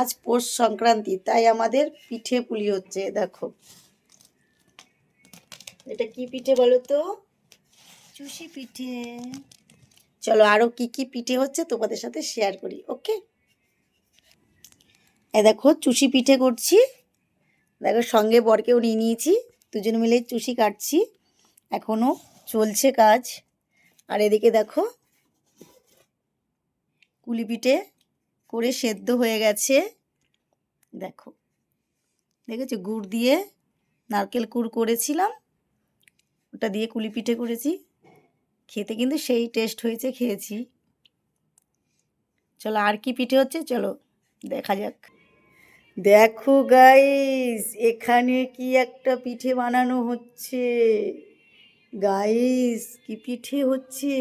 আজ পৌষ সংক্রান্তি তাই আমাদের পিঠে পুলি হচ্ছে দেখো। এটা কি পিঠে বলো তো? চুষি পিঠে। চলো আরও কি কি পিঠে হচ্ছে তোমাদের সাথে শেয়ার করি ওকে এ দেখো চুষি পিঠে করছি। দেখো সঙ্গে বরকেও নিয়ে নিয়েছি দুজন মিলে চুষি কাটছি। এখনও চলছে কাজ। আর এদিকে দেখো কুলি পিঠে করে সেদ্ধ হয়ে গেছে। দেখো, দেখেছ? গুড় দিয়ে নারকেল কুড় করেছিলাম। ওটা দিয়ে কুলি পিঠে করেছি। খেতে কিন্তু সেই টেস্ট হয়েছে, খেয়েছি। চলো আর কি পিঠে হচ্ছে? চলো, দেখা যাক। দেখো গাইস এখানে কি একটা পিঠে বানানো হচ্ছে। গাইস কি পিঠে হচ্ছে?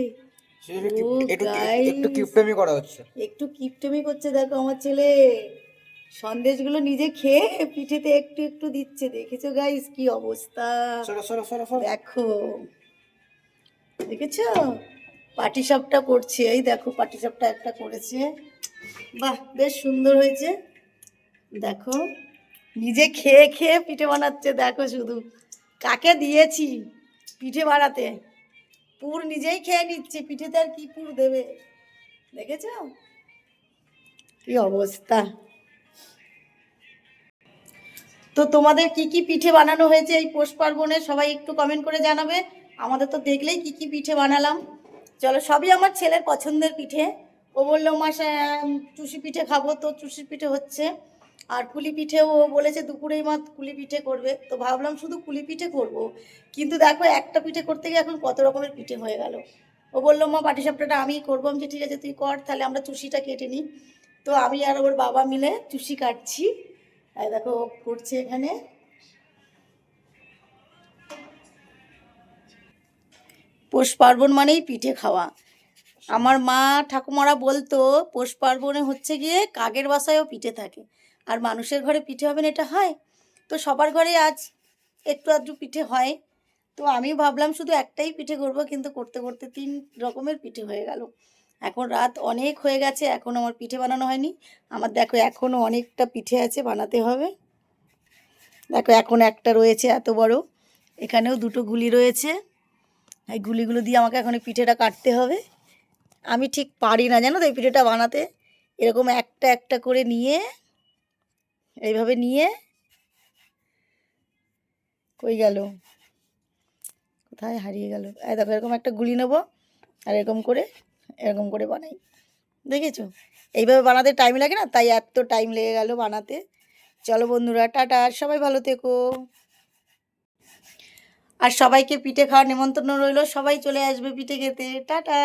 একটু ও, একটু কিপটেমি করা হচ্ছে। একটু কিপটেমি করছে দেখো আমার ছেলে। সন্দেশগুলো নিজে খেয়ে পিঠেতে একটু একটু দিচ্ছে। দেখেছ গাইস কি অবস্থা? দেখো। দেখেছ? পাটি সাপটা করছে। এই দেখো পাটি সাপটা একটা করেছে। বাহ বেশ সুন্দর হয়েছে। দেখো নিজে খেয়ে খেয়ে পিঠে বানাচ্ছে। দেখো শুধু। কাকে দিয়েছি পিঠে বানাতে? পুর নিজেই খেয়ে নিচ্ছে, পিঠেতে আর কি পুর দেবে? দেখেছ? কি অবস্থা? তো তোমাদের কি কি পিঠে বানানো হয়েছে এই পৌষ পার্বণে? সবাই একটু কমেন্ট করে জানাবে। আমাদের তো দেখলেই কি কি পিঠে বানালাম। চলো, সবই আমার ছেলের পছন্দের পিঠে। ও বলল মা চুষি পিঠে খাব। তো চুষি পিঠে হচ্ছে। আর কুলি পিঠেও ও বলেছে দুপুরেই মা কুলি পিঠে করবে। তো ভাবলাম শুধু কুলি পিঠে করব। কিন্তু দেখো একটা পিঠে করতে গিয়ে এখন কত রকমের পিঠে হয়ে গেল। ও বলল, মা, পাটিসাপটাটা আমিই করব। আমি ঠিক আছে, তুই কর, তাহলে আমরা চুষিটা কেটে নিই। তো আমি আর ওর বাবা মিলে চুষি কাটছি। দেখো, ও করছে এখানে। পৌষ পার্বণ মানেই পিঠে খাওয়া। আমার মা ঠাকুমারা বলতো, পৌষ পার্বণে হচ্ছে গিয়ে কাকের বাসায়ও পিঠে থাকে। আর মানুষের ঘরে পিঠে হবে না, এটা হয়। তো সবার ঘরে আজ একটু আধটু পিঠে হয়। তো আমি ভাবলাম শুধু একটাই পিঠে করব, কিন্তু করতে করতে তিন রকমের পিঠে হয়ে গেল। এখন রাত অনেক হয়ে গেছে, এখন আমার পিঠে বানানো হয়নি। আমার দেখো এখনও অনেকটা পিঠে আছে, বানাতে হবে। দেখো, এখন একটা রয়েছে এত বড়। এখানেও দুটো গুলি রয়েছে। এই গুলিগুলো দিয়ে আমাকে এখন পিঠেটা কাটতে হবে। আমি ঠিক পারি না, জানো তো, এই পিঠেটা বানাতে। এরকম একটা একটা করে নিয়ে এইভাবে নিয়ে কই গেল? কোথায় হারিয়ে গেল? এই দেখো, এরকম একটা গুলি নেব, আর এরকম করে এরকম করে বানাই। দেখেছ? এইভাবে বানাতে টাইম লাগে না, তাই এত টাইম লেগে গেল বানাতে। চলো বন্ধুরা, টাটা আর সবাই ভালো থেকো। আর সবাইকে পিঠে খাওয়ার নেমন্তন্ন রইল, সবাই চলে আসবে পিঠে খেতে। টাটা!